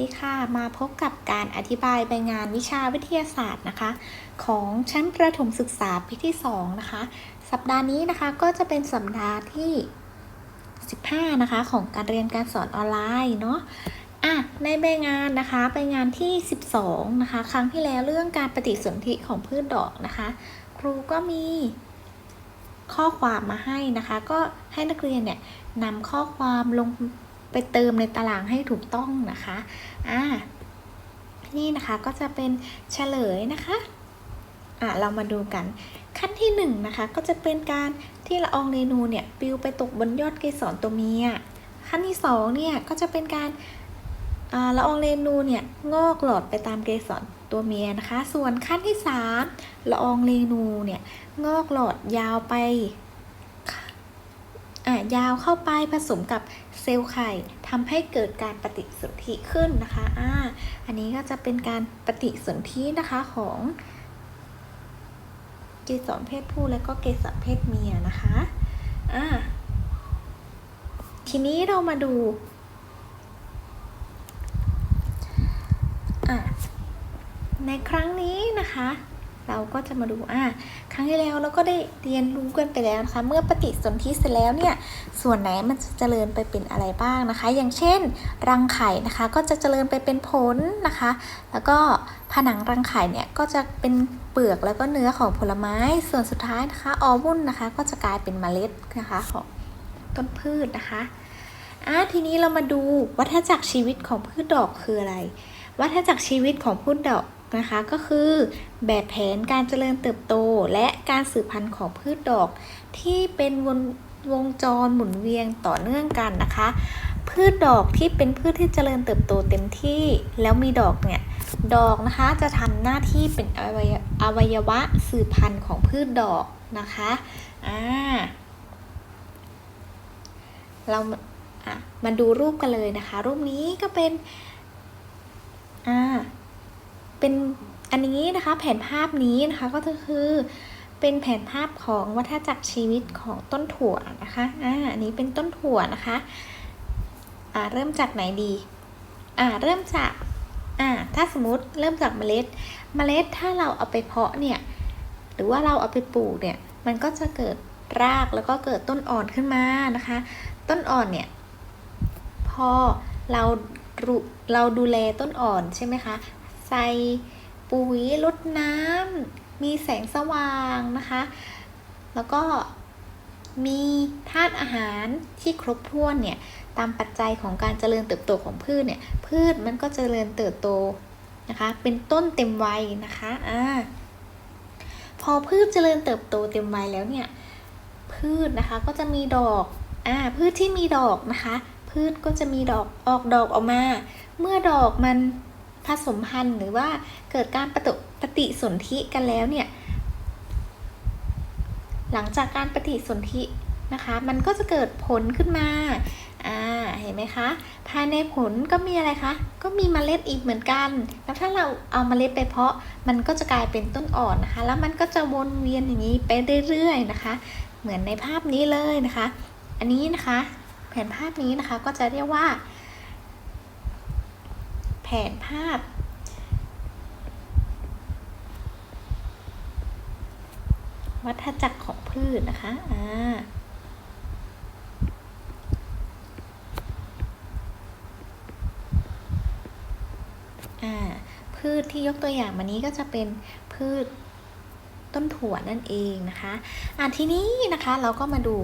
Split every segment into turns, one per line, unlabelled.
ดีค่ะ มาพบกับการอธิบายใบงานวิชาวิทยาศาสตร์นะคะ ของชั้นประถมศึกษาปีที่ 2 นะคะ สัปดาห์นี้นะคะก็จะเป็นสัปดาห์ที่ 15 นะคะ ของการเรียนการสอนออนไลน์เนาะอะในใบงานนะคะใบงานที่ 12 นะคะ ครั้งที่แล้วเรื่องการปฏิสนธิของพืชดอกนะคะ ครูก็มีข้อความมาให้นะคะ ก็ให้นักเรียนเนี่ยนำข้อความลง ไปเติมในตารางให้ถูกต้องนะคะอ่านี่นะคะก็จะเป็นเฉลยนะคะอะเรามาดูกันขั้นที่หนึ่งนะคะก็จะเป็นการที่ละอองเรนูเนี่ยปลิวไปตกบนยอดเกสรตัวเมียขั้นที่สองเนี่ยก็จะเป็นการาละอองเรนูเนี่ยงอกหลอดไปตามเกสรตัวเมียนะคะ ส่วนขั้นที่สามละอองเรนูเนี่ยงอกหลอดยาวไป อ่ายาวเข้าไปผสมกับเซลล์ไข่ทำให้เกิดการปฏิสนธิขึ้นนะคะอ่าอันนี้ก็จะเป็นการปฏิสนธินะคะของเกสรเพศผู้และก็เกสรเพศเมียนะคะอ่าทีนี้เรามาดูอะในครั้งนี้นะคะ เราก็จะมาดูอะครั้งที่แล้วเราก็ได้เรียนรู้กันไปแล้วนะคะ เมื่อปฏิสนธิเสร็จแล้วเนี่ย ส่วนไหนมันจะเจริญไปเป็นอะไรบ้างนะคะ อย่างเช่น รังไข่นะคะ ก็จะเจริญไปเป็นผลนะคะ แล้วก็ผนังรังไข่เนี่ยก็จะเป็นเปลือกแล้วก็เนื้อของผลไม้ ส่วนสุดท้ายนะคะออวุ้นนะคะ ก็จะกลายเป็นเมล็ดนะคะของต้นพืชนะคะอะทีนี้เรามาดูวัฏจักรชีวิตของพืชดอกคืออะไร วัฏจักรชีวิตของพืชดอก นะคะก็คือแบบแผนการเจริญเติบโต และการสืบพันธุ์ของพืชดอก ที่เป็นวนวงจรหมุนเวียนต่อเนื่องกันนะคะ พืชดอกที่เป็นพืชที่เจริญเติบโตเต็มที่ แล้วมีดอกเนี่ยดอกนะคะจะทำหน้าที่เป็นอวัยอวัยวะสืบพันธุ์ของพืชดอกนะคะอ่าเรามาอะมาดูรูปกันเลยนะคะ รูปนี้ก็เป็นอ่า เป็นอันนี้นะคะแผนภาพนี้นะคะก็คือเป็นแผนภาพของวัฏจักรชีวิตของต้นถั่วนะคะอ่าอันนี้เป็นต้นถั่วนะคะอ่าเริ่มจากไหนดีอ่าเริ่มจากอ่าถ้าสมมติเริ่มจากเมล็ด เมล็ดถ้าเราเอาไปเพาะเนี่ยหรือว่าเราเอาไปปลูกเนี่ยมันก็จะเกิดรากแล้วก็เกิดต้นอ่อนขึ้นมานะคะ ต้นอ่อนเนี่ยพอเราเราดูแลต้นอ่อนใช่ไหมคะ ใส่ปุ๋ยลดน้ำมีแสงสว่างนะคะ แล้วก็มีธาตุอาหารที่ครบถ้วนเนี่ยตามปัจจัยของการเจริญเติบโตของพืชเนี่ยพืชมันก็เจริญเติบโตนะคะเป็นต้นเต็มวัยนะคะอ่าพอพืชเจริญเติบโตเต็มวัยแล้วเนี่ยพืชนะคะก็จะมีดอกอ่าพืชที่มีดอกนะคะ พืชก็จะมีดอกออกดอกออกมา เมื่อดอกมัน ผสมพันธุ์หรือว่าเกิดการปฏิปฏิสนธิกันแล้วเนี่ย หลังจากการปฏิสนธินะคะ มันก็จะเกิดผลขึ้นมา อ่า เห็นไหมคะ ภายในผลก็มีอะไรคะ ก็มีเมล็ดอีกเหมือนกัน แล้วถ้าเราเอาเมล็ดไปเพาะ มันก็จะกลายเป็นต้นอ่อนนะคะ แล้วมันก็จะวนเวียนอย่างนี้ไปเรื่อยๆนะคะ เหมือนในภาพนี้เลยนะคะ อันนี้นะคะ แผนภาพนี้นะคะก็จะเรียกว่า แผนภาพ วัฏจักรของพืชนะคะอ่าอ่าพืชที่ยกตัวอย่างมานี้ก็จะเป็นพืชต้นถั่วนั่นเองนะคะ อ่าทีนี้นะคะเราก็มาดู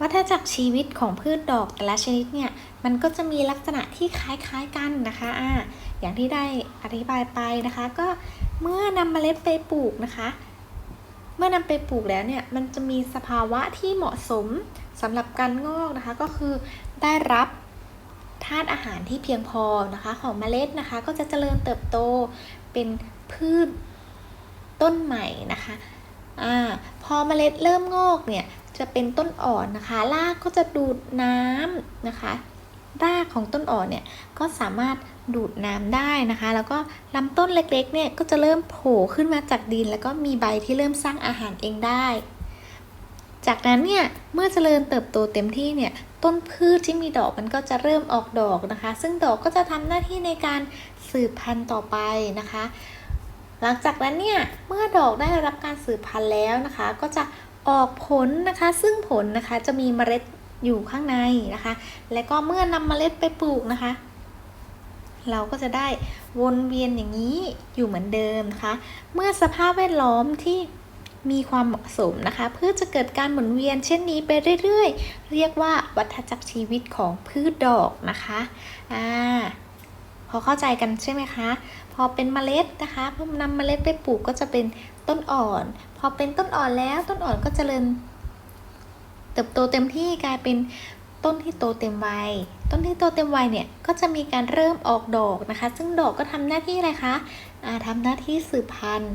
วัฏจักรชีวิตของพืชดอกแต่ละชนิดเนี่ยมันก็จะมีลักษณะที่คล้ายๆกันนะคะอ่าอย่างที่ได้อธิบายไปนะคะ ก็เมื่อนำเมล็ดไปปลูกนะคะ เมื่อนำไปปลูกแล้วเนี่ยมันจะมีสภาวะที่เหมาะสมสำหรับการงอกนะคะ ก็คือได้รับธาตุอาหารที่เพียงพอนะคะ ของเมล็ดนะคะ ก็จะเจริญเติบโตเป็นพืชต้นใหม่นะคะอ่าพอเมล็ดเริ่มงอกเนี่ย จะเป็นต้นอ่อนนะคะ รากก็จะดูดน้ำนะคะ รากของต้นอ่อนเนี่ยก็สามารถดูดน้ำได้นะคะ แล้วก็ลำต้นเล็กๆเนี่ยก็จะเริ่มโผล่ขึ้นมาจากดิน แล้วก็มีใบที่เริ่มสร้างอาหารเองได้ จากนั้นเนี่ยเมื่อเจริญเติบโตเต็มที่เนี่ยต้นพืชที่มีดอกมันก็จะเริ่มออกดอกนะคะ ซึ่งดอกก็จะทำหน้าที่ในการสืบพันธุ์ต่อไปนะคะ หลังจากนั้นเนี่ยเมื่อดอกได้รับการสืบพันธุ์แล้วนะคะ ก็จะ ออกผลนะคะ ซึ่งผลนะคะจะมีเมล็ดอยู่ข้างในนะคะ และก็เมื่อนำเมล็ดไปปลูกนะคะ เราก็จะได้วนเวียนอย่างนี้อยู่เหมือนเดิมนะคะ เมื่อสภาพแวดล้อมที่มีความเหมาะสมนะคะ เพื่อจะเกิดการหมุนเวียนเช่นนี้ไปเรื่อยๆ เรียกว่าวัฏจักรชีวิตของพืชดอกนะคะอ่า พอเข้าใจกันใช่ไหมคะ พอเป็นเมล็ดนะคะพอนำเมล็ดไปปลูกก็จะเป็นต้นอ่อน พอเป็นต้นอ่อนแล้วต้นอ่อนก็จเจริญ เติบโตเต็มที่กลายเป็นต้นที่โตเต็มวัย ต้นที่โตเต็มวัยเนี่ยก็จะมีการเริ่มออกดอกนะคะ ซึ่งดอกก็ทำหน้าที่อะไรคะาทำหน้าที่สืบพันธุ์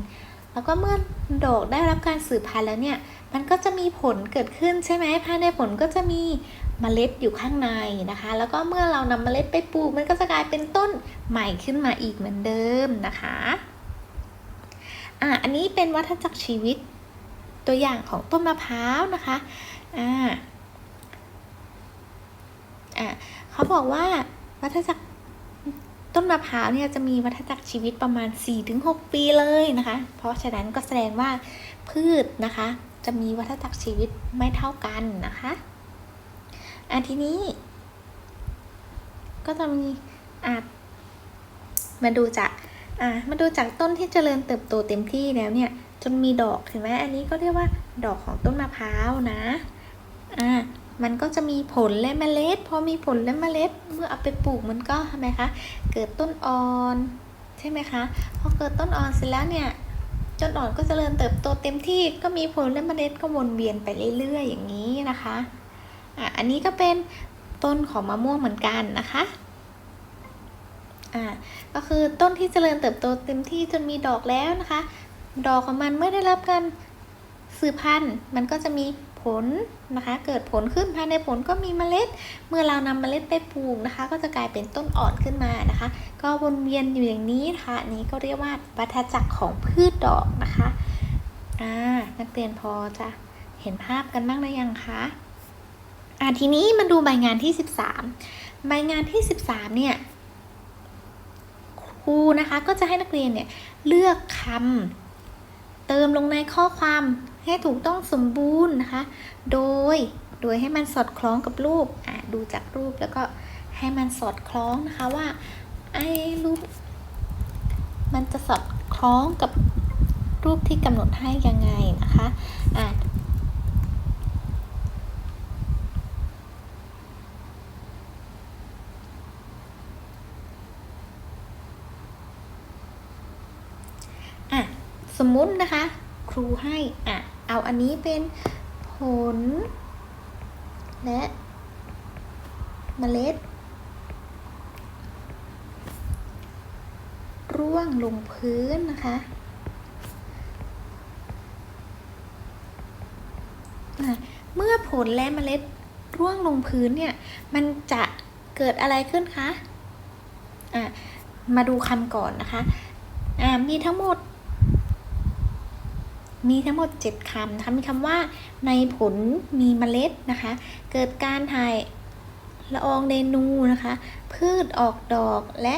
แล้วก็เมื่อดอกได้รับการสืบพันธุ์แล้วเนี่ย มันก็จะมีผลเกิดขึ้นใช่ไหมภายในผลก็จะมี เมล็ดอยู่ข้างในนะคะ แล้วก็เมื่อเรานำเมล็ดไปปลูกมันก็จะกลายเป็นต้นใหม่ขึ้นมาอีกเหมือนเดิมนะคะอะอันนี้เป็นวัฏจักรชีวิตตัวอย่างของต้นมะพร้าวนะคะอ่าอะเขาบอกว่าวัฏจักรต้นมะพร้าวเนี่ยจะมีวัฏจักรชีวิตประมาณ 4-6 ปีเลยนะคะ เพราะฉะนั้นก็แสดงว่าพืชนะคะ จะมีวัฏจักรชีวิตไม่เท่ากันนะคะ อันทีนี้ ก็จะมีอะมาดูจากอะมาดูจากต้นที่เจริญเติบโตเต็มที่แล้วเนี่ย จนมีดอกเห็นไหมอันนี้ก็เรียกว่าดอกของต้นมะพร้าวนะอะมันก็จะมีผลและเมล็ด พอมีผลและเมล็ด เมื่อเอาไปปลูกมันก็ทำไมคะ เกิดต้นอ่อน ใช่ไหมคะ พอเกิดต้นอ่อนเสร็จแล้วเนี่ยต้นอ่อนก็จเจริญเติบโตเต็มที่ก็มีผลและเมล็ดก็วนเวียนไปเรื่อยๆอย่างนี้นะคะ อะอันนี้ก็เป็นต้นของมะม่วงเหมือนกันนะคะอ่าก็คือต้นที่เจริญเติบโตเต็มที่จนมีดอกแล้วนะคะ ดอกของมันเมื่อได้รับการสืบพันธุ์มันก็จะมีผลนะคะ เกิดผลขึ้นภายในผลก็มีเมล็ด เมื่อเรานำเมล็ดไปปลูกนะคะ ก็จะกลายเป็นต้นอ่อนขึ้นมานะคะ ก็วนเวียนอยู่อย่างนี้นะคะนี้ก็เรียกว่าวัฏจักรของพืชดอกนะคะอ่านักเรียนพอจะเห็นภาพกันบ้างหรือยังคะ อ่าทีนี้มาดูใบงานที่ 13 ใบงานที่ 13 เนี่ยครูนะคะก็จะให้นักเรียนเนี่ยเลือกคำเติมลงในข้อความให้ถูกต้องสมบูรณ์นะคะ โดยโดยให้มันสอดคล้องกับรูปอ่าดูจากรูปแล้วก็ให้มันสอดคล้องนะคะว่าไอ้รูป มันจะสอดคล้องกับรูปที่กำหนดให้ยังไงนะคะอ่าอะ สมมุตินะคะ ครูให้อะเอาอันนี้เป็นผล และเมล็ด ร่วงลงพื้นนะคะเมื่อผลและเมล็ดร่วงลงพื้นเนี่ย มันจะเกิดอะไรขึ้นคะ อะ มาดูคำก่อนนะคะ อ่า มีทั้งหมด มีทั้งหมด 7คำนะคะมีคำว่าในผลมีเมล็ดนะคะ เกิดการถ่ายละอองเดนูนะคะ พืชออกดอกและ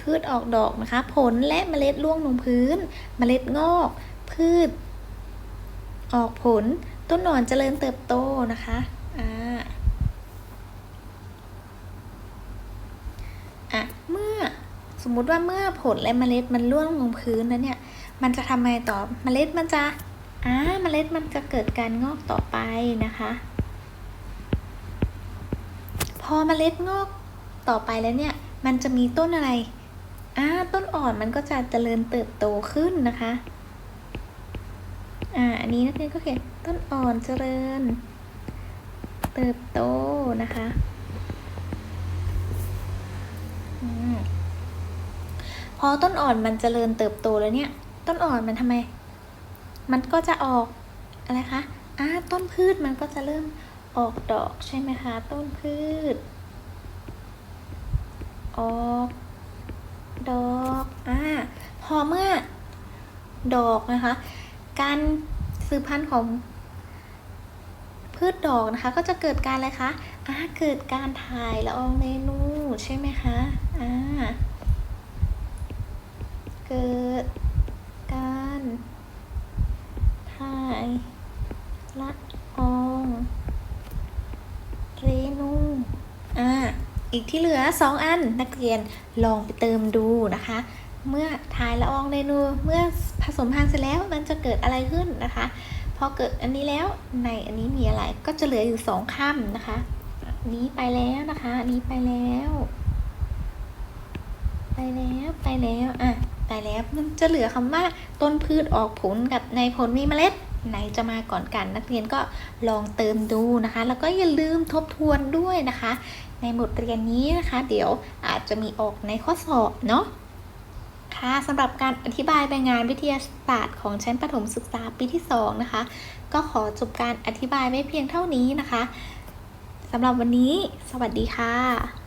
พืชออกดอกนะคะ ผลและเมล็ดร่วงลงพื้น เมล็ดงอก พืช ออกผล ต้นหนอนเจริญเติบโตนะคะอ่าอะเมื่อสมมุติว่าเมื่อผลและเมล็ดมันร่วงลงพื้นแล้วเนี่ย มันจะทำไงต่อเมล็ดมันจะอ่าเมล็ดมันจะเกิดการงอกต่อไปนะคะ พอเมล็ดงอกต่อไปแล้วเนี่ย มันจะมีต้นอะไรอ่าต้นอ่อนมันก็จะเจริญเติบโตขึ้นนะคะอ่าอันนี้นักเรียนก็เขียนต้นอ่อนเจริญ เติบโตนะคะอพอต้นอ่อนมันเจริญเติบโตแล้วเนี่ย ต้นอ่อนมันทำไม มันก็จะออกอะไรคะอ่าต้นพืชมันก็จะเริ่มออกดอกใช่ไหมคะ ต้นพืช ออกดอกอ่าพอเมื่อดอกนะคะ การสืบพันธุ์ของพืชดอกนะคะ ก็จะเกิดการอะไรคะอ่าเกิดการถ่ายละอองเรนูใช่ไหมคะอ่าเกิดารถ่ายละอองเรนูอ่าอีกที่เหลือสองอันนักเรียนลองไปเติมดูนะคะ เมื่อถ่ายละอองเรนูเมื่อผสมพันธุ์เสร็จแล้วมันจะเกิดอะไรขึ้นนะคะพอเกิดอันนี้แล้วในอันนี้มีอะไรก็จะเหลืออยู่สองคำนะคะ นี้ไปแล้วนะคะ นี้ไปแล้ว ไปแล้วไปแล้วอะ ไปแล้วมันจะเหลือคำว่าต้นพืชออกผลกับในผลมีเมล็ดไหนจะมาก่อนกันนักเรียนก็ลองเติมดูนะคะ แล้วก็อย่าลืมทบทวนด้วยนะคะ ในบทเรียนนี้นะคะ เดี๋ยวอาจจะมีออกในข้อสอบเนาะค่ะสำหรับการอธิบายใบงานวิทยาศาสตร์ของชั้นประถมศึกษาปีที่ 2 นะคะ ก็ขอจบการอธิบายไว้เพียงเท่านี้นะคะสำหรับวันนี้ สวัสดีค่ะ